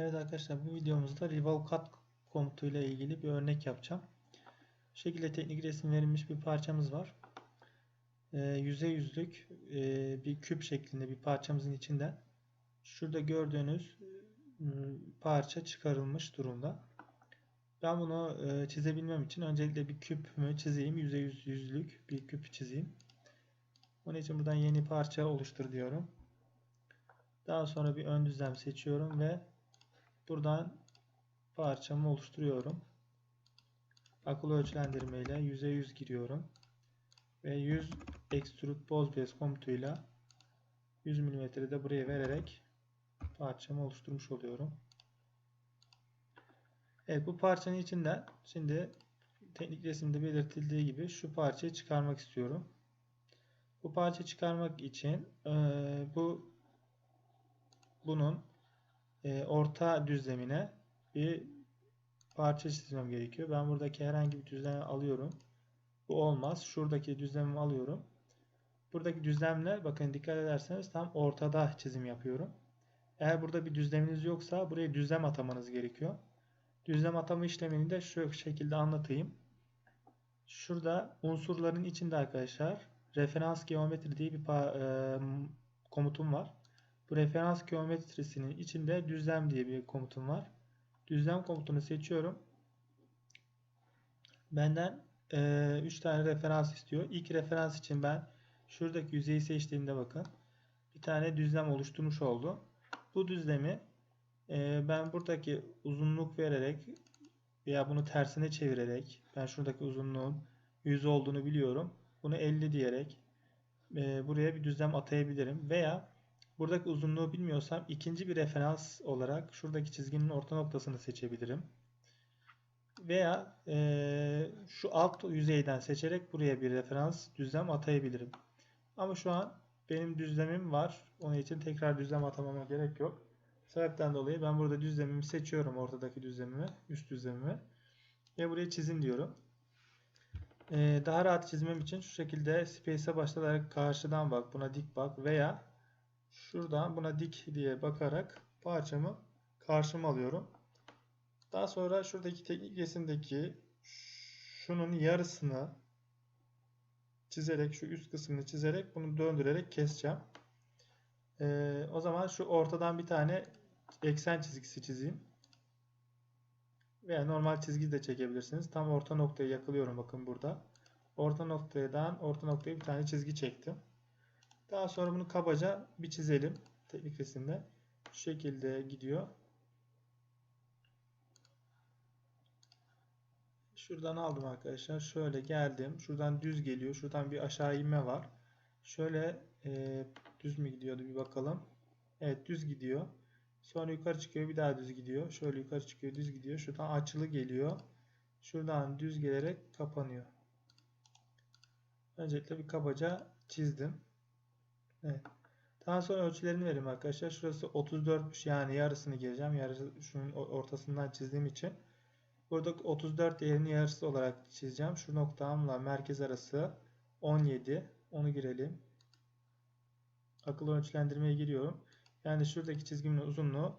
Evet arkadaşlar bu videomuzda Revolve komutuyla ilgili bir örnek yapacağım. Bu şekilde teknik resim verilmiş bir parçamız var. Ee, yüzey yüzlük e, bir küp şeklinde bir parçamızın içinden şurada gördüğünüz e, parça çıkarılmış durumda. Ben bunu e, çizebilmem için öncelikle bir küpümü çizeyim. Yüzey yüz, yüzlük bir küp çizeyim. Onun için buradan yeni parça oluştur diyorum. Daha sonra bir ön düzlem seçiyorum ve buradan parçamı oluşturuyorum. Akıl ölçülendirme ile yüze yüz giriyorum. Ve 100 extrude boz base komutuyla 100 mm de buraya vererek parçamı oluşturmuş oluyorum. Evet bu parçanın içinden şimdi teknik resimde belirtildiği gibi şu parçayı çıkarmak istiyorum. Bu parça çıkarmak için e, bu bunun e, orta düzlemine bir parça çizmem gerekiyor. Ben buradaki herhangi bir düzlemi alıyorum. Bu olmaz. Şuradaki düzlemimi alıyorum. Buradaki düzlemle bakın dikkat ederseniz tam ortada çizim yapıyorum. Eğer burada bir düzleminiz yoksa buraya düzlem atamanız gerekiyor. Düzlem atama işlemini de şu şekilde anlatayım. Şurada unsurların içinde arkadaşlar referans geometri diye bir e, komutum var. Bu referans geometrisinin içinde düzlem diye bir komutum var. Düzlem komutunu seçiyorum. Benden 3 e, tane referans istiyor. İlk referans için ben şuradaki yüzeyi seçtiğimde bakın bir tane düzlem oluşturmuş oldu. Bu düzlemi e, ben buradaki uzunluk vererek veya bunu tersine çevirerek ben şuradaki uzunluğun 100 olduğunu biliyorum. Bunu 50 diyerek e, buraya bir düzlem atayabilirim. Veya buradaki uzunluğu bilmiyorsam ikinci bir referans olarak şuradaki çizginin orta noktasını seçebilirim. Veya e, şu alt yüzeyden seçerek buraya bir referans düzlem atayabilirim. Ama şu an benim düzlemim var. Onun için tekrar düzlem atamama gerek yok. Sebepten dolayı ben burada düzlemimi seçiyorum. Ortadaki düzlemimi, üst düzlemimi. Ve buraya çizin diyorum. Ee, daha rahat çizmem için şu şekilde space'e başlayarak karşıdan bak, buna dik bak veya şuradan buna dik diye bakarak parçamı karşıma alıyorum. Daha sonra şuradaki teknik resimdeki şunun yarısını çizerek şu üst kısmını çizerek bunu döndürerek keseceğim. Ee, o zaman şu ortadan bir tane eksen çizgisi çizeyim. Veya normal çizgi de çekebilirsiniz. Tam orta noktaya yakılıyorum bakın burada. Orta noktadan orta noktaya bir tane çizgi çektim. Daha sonra bunu kabaca bir çizelim. Teknik resimde. Şu şekilde gidiyor. Şuradan aldım arkadaşlar. Şöyle geldim. Şuradan düz geliyor. Şuradan bir aşağı inme var. Şöyle e, düz mü gidiyordu bir bakalım. Evet düz gidiyor. Sonra yukarı çıkıyor bir daha düz gidiyor. Şöyle yukarı çıkıyor düz gidiyor. Şuradan açılı geliyor. Şuradan düz gelerek kapanıyor. Öncelikle bir kabaca çizdim. Evet. Daha sonra ölçülerini vereyim arkadaşlar. Şurası 34'müş yani yarısını gireceğim. Yarısı şunun ortasından çizdiğim için. Burada 34 değerini yarısı olarak çizeceğim. Şu noktamla merkez arası 17. Onu girelim. Akıllı ölçülendirmeye giriyorum. Yani şuradaki çizgimin uzunluğu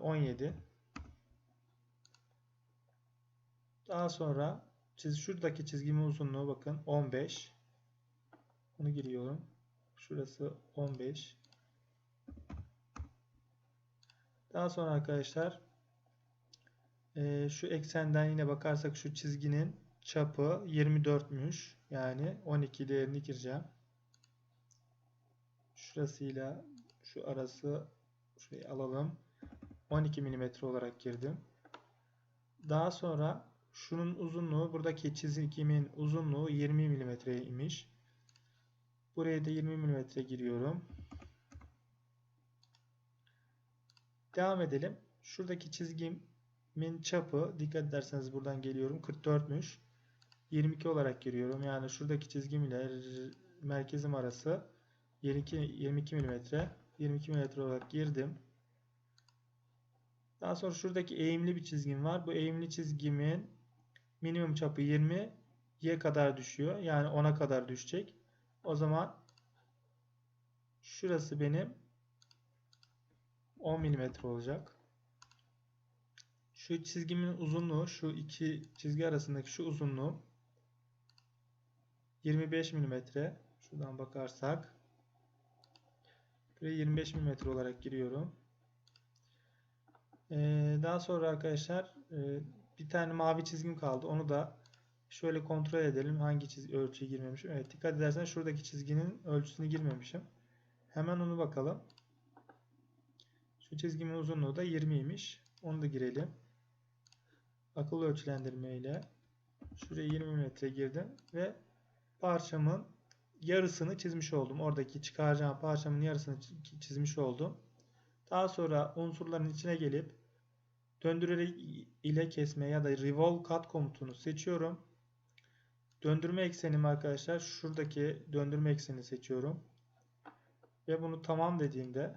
17. E, Daha sonra çiz şuradaki çizgimin uzunluğu bakın 15. Bunu giriyorum. Şurası 15. Daha sonra arkadaşlar e, şu eksenden yine bakarsak şu çizginin çapı 24'müş. Yani 12 değerini gireceğim. Şurasıyla şu arası şurayı alalım. 12 mm olarak girdim. Daha sonra şunun uzunluğu buradaki çizgimin uzunluğu 20 mm imiş. Buraya da 20 mm giriyorum. Devam edelim. Şuradaki çizgimin çapı dikkat ederseniz buradan geliyorum 44'müş. 22 olarak giriyorum. Yani şuradaki çizgim ile merkezim arası 22, 22 mm. 22 mm olarak girdim. Daha sonra şuradaki eğimli bir çizgim var. Bu eğimli çizgimin minimum çapı 20 y kadar düşüyor. Yani 10'a kadar düşecek. O zaman şurası benim 10 mm olacak. Şu çizgimin uzunluğu, şu iki çizgi arasındaki şu uzunluğu 25 milimetre. Şuradan bakarsak buraya 25 milimetre olarak giriyorum. Ee, daha sonra arkadaşlar e, bir tane mavi çizgim kaldı. Onu da şöyle kontrol edelim. Hangi çizgi ölçüye girmemişim. Evet dikkat edersen şuradaki çizginin ölçüsünü girmemişim. Hemen onu bakalım. Şu çizgimin uzunluğu da 20'ymiş. Onu da girelim. Akıllı ölçülendirme ile şuraya 20 metre girdim ve parçamın yarısını çizmiş oldum. Oradaki çıkaracağım parçamın yarısını çizmiş oldum. Daha sonra unsurların içine gelip döndürerek ile kesme ya da revolve cut komutunu seçiyorum. Döndürme eksenimi arkadaşlar şuradaki döndürme eksenini seçiyorum. Ve bunu tamam dediğimde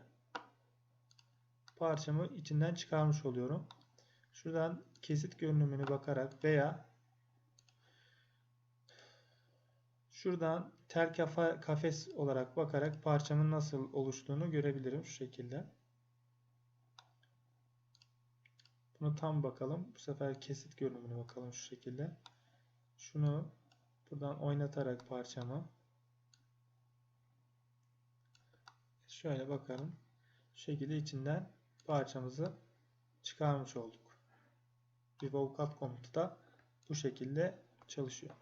parçamı içinden çıkarmış oluyorum. Şuradan kesit görünümünü bakarak veya şuradan tel kafa, kafes olarak bakarak parçamın nasıl oluştuğunu görebilirim şu şekilde. Bunu tam bakalım. Bu sefer kesit görünümüne bakalım şu şekilde. Şunu buradan oynatarak parçamı şöyle bakalım. Şu şekilde içinden parçamızı çıkarmış olduk. Revolve Cut komutu da bu şekilde çalışıyor.